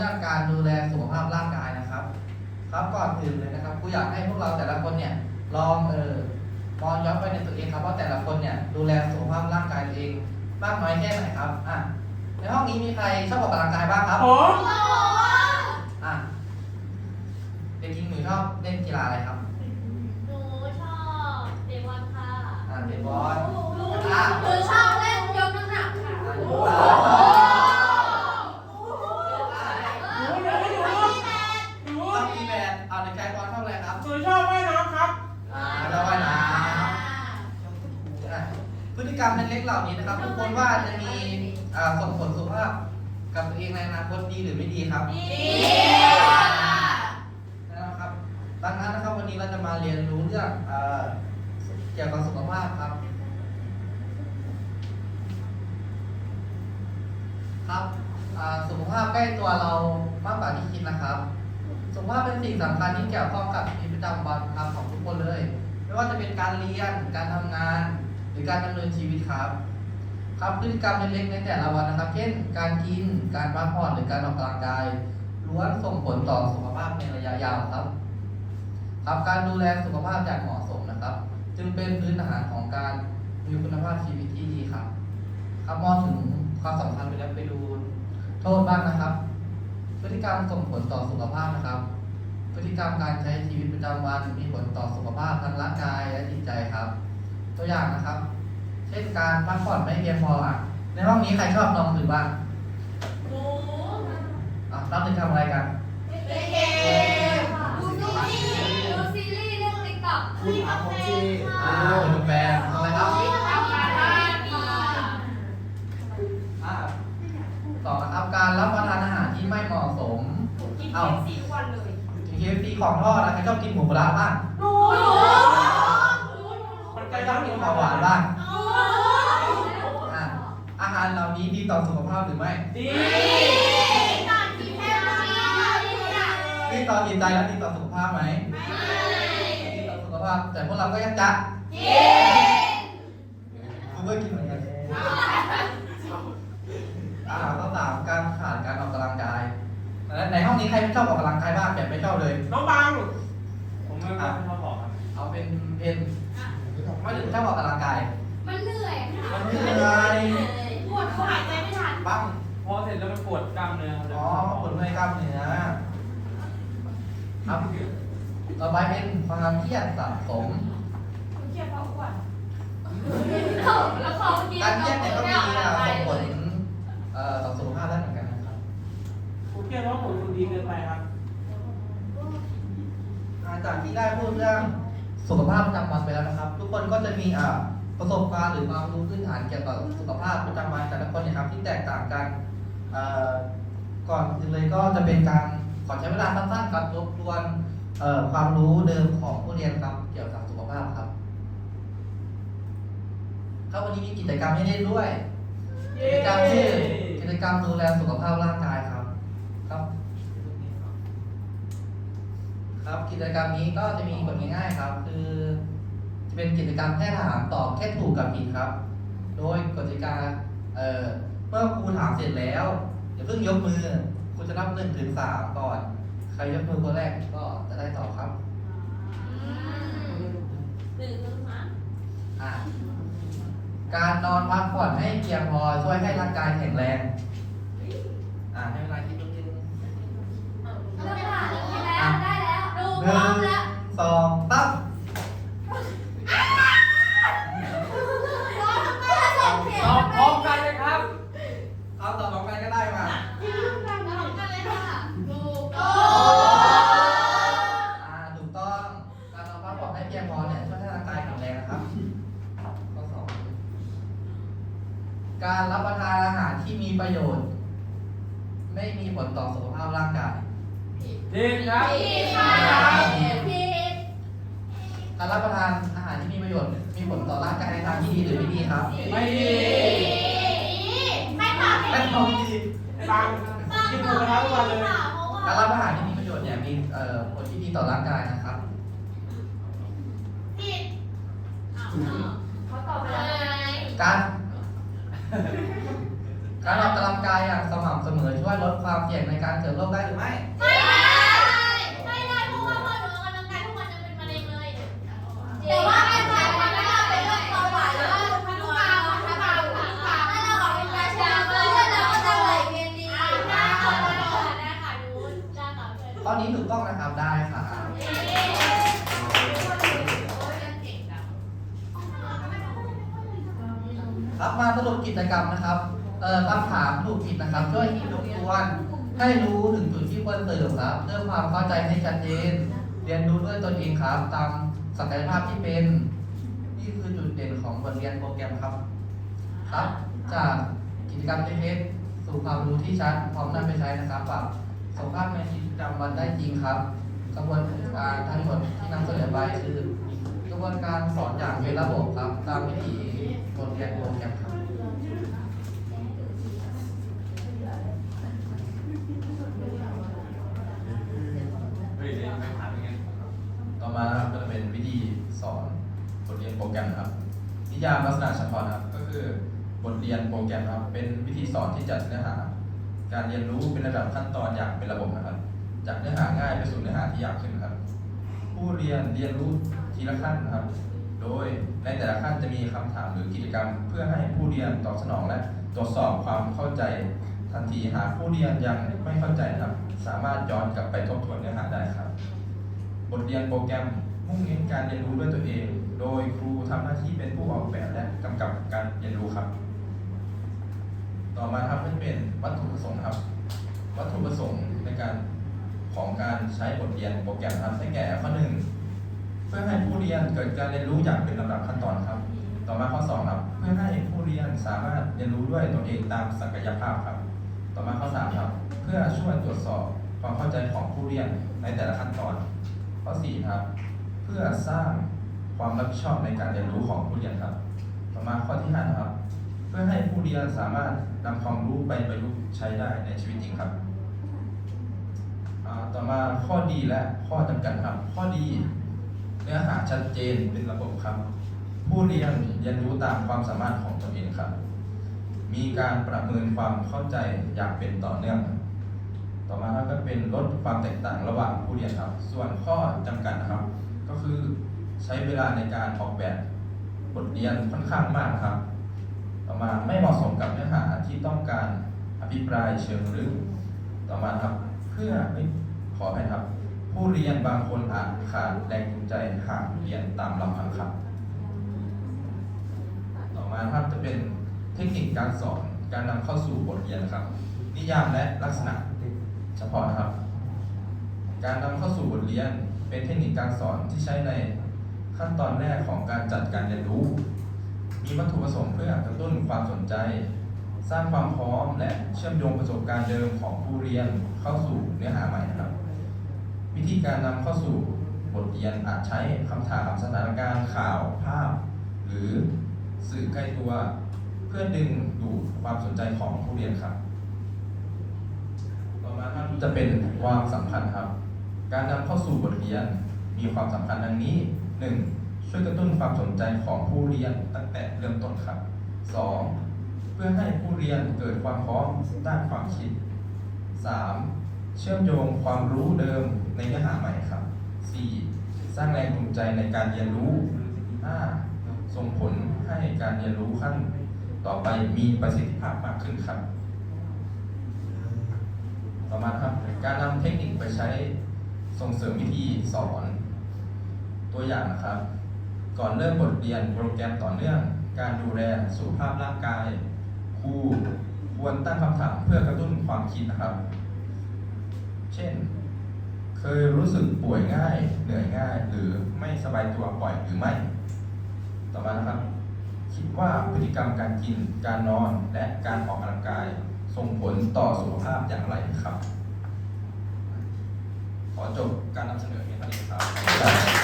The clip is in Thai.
รื่องการดูแลสุขภาพร่างกายนะครับ ครับก่อนอื่นเลยนะครับกูอยากให้พวกเราแต่ละคนเนี่ยลองเออมองย้อนไปในตัวเองครับว่าแต่ละคนเนี่ยดูแลสุขภาพร่างกายตัวเองมากน้อยแค่ไหนครับอะในห้องนี้มีใครชอบออกกำลังกายบ้างครับผมอะเด็กหญิงหนูชอบเล่นกีฬาอะไรครับหนูชอบเตะบอลค่ะอ่าเตะบอลหนูหนูชอบเล่นยกน้ำหนักค่ะ ล็กๆเหล่านี้นะครับทุกคนว่าจะมีอ่าส่งผลสุขภาพกับตัวเองในอนาคตดีหรือไม่ดีครับ ดีนะครับดังนั้นนะครับวันนี้เราจะมาเรียนรู้เรื่องเอ่อเกี่ยวกับสุขภาพครับ ครับอ่าสุขภาพใกล้ตัวเรามากกว่าที่คิดนะครับ สุขภาพเป็นสิ่งสำคัญที่เกี่ยวข้องกับชีวิตประจำวันครับของทุกคนเลย ไม่ว่าจะเป็นการเรียน การทำงานห รือการดำเนินชีวิตครับ ครับพฤติกรรมเล็กๆในแต่ละวันนะครับ เช่น การกิน การพักผ่อนหรือการออกกำลังกายล้วนส่งผลต่อสุขภาพในระยะยาวครับ ครับการดูแลสุขภาพอย่างเหมาะสมนะครับ จึงเป็นพื้นฐานของการมีคุณภาพชีวิตที่ดีครับ ครับมองถึงความสำคัญไปแล้วไปดูโทษบ้างนะครับ พฤติกรรมส่งผลต่อสุขภาพนะครับ พฤติกรรมการใช้ชีวิตประจำวันมีผลต่อสุขภาพทางร่างกายและจิตใจครับ ตัวอย่างนะครับ เช่นการพักผ่อนไม่เพียงพออะ ในห้องนี้ใครชอบนอนดึกบ้างหนูอะนอนดึกทำอะไรกันเล่นเกมดูซีรีส์ดูซีรีส์เรื่องติ๊กต็อกคุณถามผมสิอ่าดูแฟนทำอะไรครับทำงานบ้านค่ะอ่าต่อนะครับการรับประทานอาหารที่ไม่เหมาะสมกินเอ้าเค้กสี่วันเลยเคฟซีของทอดนะใครชอบกินหมูกระทะบ้างหนูมันใคไกรลชจัอบงกินของหวานบ้าง หนูอ่าอาหารเหล่านี้ดีต่อสุขภาพหรือไม่ ดีการกินแค่ไม่ได้เนี่ยดีต่อจิตใจและดีต่อสุขภาพไหมไม่ดีต่อสุขภาพ แต่พวกเราก็ยังจะกินกูก็กินเหมือนกันอ่าข้อสามการขาดการออกกำลังกายและในห้องนี้ใครไม่ชอบออกกำลังกายบ้างแบบไม่ชอบเลย น้องบัง ผมไม่ชอบบอกครับเอาเป็นเพนไม่ถึงชอบออกกำลังกาย มันเหนื่อยค่ะมันเหนื่อยปวด เขาหายใจไม่ทันบ้างพอเสร็จแล้วมันปวดกล้ามเนื้อครับอ๋อปวดเมื่อยกล้ามเนื้อครับต่อไปเป็นความเครียดสะสมคุณเครียดเพราะอ้วนแล้วเขาเครียกาดรเครียดเนี่ยก็มีอะอะไรส่งผเลลยเอ่อต่อสุขภาพได้เหมือนกันนะครับผมเครียดเพราะผมดูดีเกินไปครับอ่าจากที่ได้พูดเรื่องสุขภาพประจำวันไปแล้วนะครับ ทุกคนก็จะมีอ่า ประสบการณ์หรือความรู้พื้นฐานเกี่ยวกับสุขภาพประจำวันแต่ละคนเนี่ยครับที่แตกต่างกันเอ่อก่อนอื่นเลยก็จะเป็นการขอใช้เวลาสั้นๆครับทบทวนเอ่อความรู้เดิมของผู้เรียนครับเกี่ยวกับสุขภาพครับครับวันนี้มีกิจกรรมให้เล่นด้วยกิจกรรมชื่อกิจกรรมดูแลสุขภาพร่างกายครับครับครับกิจกรรมนี้ก็จะมีกฎง่ายๆครับ คือจะ เป็นกิจกรรมแค่ถามตอบแค่ถูกกับผิดครับ โดยกติกาเอ่อเมื่อครูถามเสร็จแล้วอย่าเพิ่งยกมือครูจะนับหนึ่งถึงสามก่อน ใครยกมือคนแรกก็จะได้ตอบครับหนึ่งนึงนะอ่าการนอนพักผ่อนให้เพียงพอช่วยให้ร่างกายแข็งแรง อาหารที่มีประโยชน์ ไม่มีผลต่อสุขภาพร่างกายดีครับการรับประทานอาหารที่มีประโยชน์ มีผลต่อร่างกายในทางที่ดีหรือไม่ดีครับ ไม่ดีไม่ทำดีบังกินหมูกระทะทุกวันเลยการรับอาหารที่มีประโยชน์เนี่ยมีเอ่อผลที่ดีต่อร่างกายนะครับเขาตอบอะไรการ การออกกำลังกายอย่างสม่ำเสมอช่วยลดความเสี่ยงในการเกิดโรคได้หรือไม่ไม่ได้ไม่ได้เพราะว่าพอหนูออกกำลังกายทุกวันยังเป็นมะเร็งเลยแต่ว่าไม่ใช่มันไม่ได้เป็นโรคเบาหวานแล้วก็พันธุกรรมพันธุกรรมพันธุกรรมถ้าเราออกกำลังกายใช่ไหมเลือดเราก็จะไหลเวียนดีได้ค่ะได้ค่ะหนูได้ค่ะเพื่อนข้อนี้ถูกต้องนะครับได้ค่ะครับมาสรุปกิจกรรมนะครับ เอ่อคำถามถูกผิดนะครับ ช่วยคิดทบทวนให้รู้ถึงจุดที่ควรเสริมครับเพิ่มความเข้าใจให้ชัดเจน เรียนรู้ด้วยตนเองครับ ตามศักยภาพที่เป็น นี่คือจุดเด่นของบทเรียนโปรแกรมครับ ครับ จากกิจกรรมเทสสู่ความรู้ที่ชัดพร้อมนำไปใช้นะครับปรับสุขภาพในชีวิตประจำวันได้จริงครับ กระบวนการทั้งหมดที่นำเสนอไปคือกระบวนการสอนอย่างเป็นระบบครับ ตามวิถีบทเรียนโปรแกรมครับ เฮ้ยเดี๋ยวไม่ถามอย่างงั้น ต่อมานะครับก็จะเป็นวิธีสอนบทเรียน โปรแกรมครับ นิยามลักษณะเฉพาะครับ ก็คือบทเรียนโปรแกรมครับ เป็นวิธีสอนที่จัดเนื้อหา การเรียนรู้เป็นระดับขั้นตอนอย่างเป็นระบบนะครับ จากเนื้อหาง่ายไปสู่เนื้อหาที่ยากขึ้นครับ ผู้เรียนเรียนรู้ทีละขั้นครับ โดยในแต่ละขั้นจะมีคำถามหรือกิจกรรม เพื่อให้ผู้เรียนตอบสนองและตรวจสอบความเข้าใจทันทีหากผู้เรียนยังไม่เข้าใจครับ สามารถย้อนกลับไปทบทวนเนื้อหาได้ครับ บทเรียนโปรแกรม มุ่งเน้นการเรียนรู้ด้วยตัวเอง โดยครูทำหน้าที่เป็นผู้ออกแบบและกำกับการเรียนรู้ครับ ต่อมาครับก็เป็นวัตถุประสงค์ครับ วัตถุประสงค์ในการของการใช้บทเรียนโปรแกรมครับได้แก่ข้อหนึ่งเพื่อให้ผู้เรียนเกิดการเรียนรู้อย่างเป็นลำดับขั้นตอนครับ ต่อมาข้อสองครับเพื่อให้ผู้เรียนสามารถเรียนรู้ด้วยตนเองตามศักยภาพครับ ต่อมาข้อสามครับเพื่อช่วยตรวจสอบความเข้าใจของผู้เรียนในแต่ละขั้นตอน ข้อ4ครับ พื่อสร้างความรับผิดชอบในการเรียนรู้ของผู้เรียนครับ ต่อมาข้อที่5นะครับ เพื่อให้ผู้เรียนสามารถนำความรู้ไปประยุกต์ใช้ได้ในชีวิตจริงครับต่อมาข้อดีและข้อจำกัดครับ ข้อดี เนื้อหาชัดเจนเป็นระบบครับ ผู้เรียนเรียนรู้ตามความสามารถของตนเองครับ มีการประเมินความเข้าใจอย่างเป็นต่อเนื่อง ต่อมาก็เป็นลดความแตกต่างระหว่างผู้เรียนครับ ส่วนข้อจำกัดนะครับ ก็คือใช้เวลาในการออกแบบบทเรียนค่อนข้างมากครับ ต่อมาไม่เหมาะสมกับเนื้อหาที่ต้องการอภิปรายเชิงลึก ต่อมาครับเพื่อไม่ขอให้ครับ ผู้เรียนบางคนอาจขาดแรงจูงใจหากเรียนตามลำพังครับ ต่อมาครับจะเป็นเทคนิคการสอนการนำเข้าสู่บทเรียนครับ นิยามและลักษณะเฉพาะนะครับ การนำเข้าสู่บทเรียน เป็นเทคนิคการสอนที่ใช้ในขั้นตอนแรกของการจัดการเรียนรู้ มีวัตถุประสงค์เพื่อกระตุ้นความสนใจ สร้างความพร้อมและเชื่อมโยงประสบการณ์เดิมของผู้เรียนเข้าสู่เนื้อหาใหม่นะครับ วิธีการนำเข้าสู่บทเรียนอาจใช้คำถามสถานการณ์ข่าวภาพ หรือสื่อใกล้ตัว เพื่อดึงดูดความสนใจของผู้เรียนครับ ต่อมาครับจะเป็นความสำคัญครับ การนำเข้าสู่บทเรียนมีความสำคัญดังนี้ 1. ช่วยกระตุ้นความสนใจของผู้เรียนตั้งแต่เริ่มต้นครับ 2. เพื่อให้ผู้เรียนเกิดความพร้อมด้านความคิด 3. เชื่อมโยงความรู้เดิมในเนื้อหาใหม่ครับ 4. สร้างแรงจูงใจในการเรียนรู้ 5. ส่งผลให้การเรียนรู้ขั้น ต่อไปมีประสิทธิภาพมากขึ้นครับ ต่อมาครับการนำเทคนิคไปใช้ ส่งเสริมวิธีสอน ตัวอย่างนะครับ ก่อนเริ่มบทเรียนโปรแกรมต่อเนื่อง การดูแลสุขภาพร่างกายครูควรตั้งคำถามเพื่อกระตุ้นความคิดนะครับ เช่น เคยรู้สึกป่วยง่าย เหนื่อยง่าย หรือไม่สบายตัวบ่อยหรือไม่ ต่อมานะครับ คิดว่าพฤติกรรมการกิน การนอน และการออกกำลังกาย ส่งผลต่อสุขภาพอย่างไรครับ ขอจบการนำเสนอเพียงเท่านี้ครับ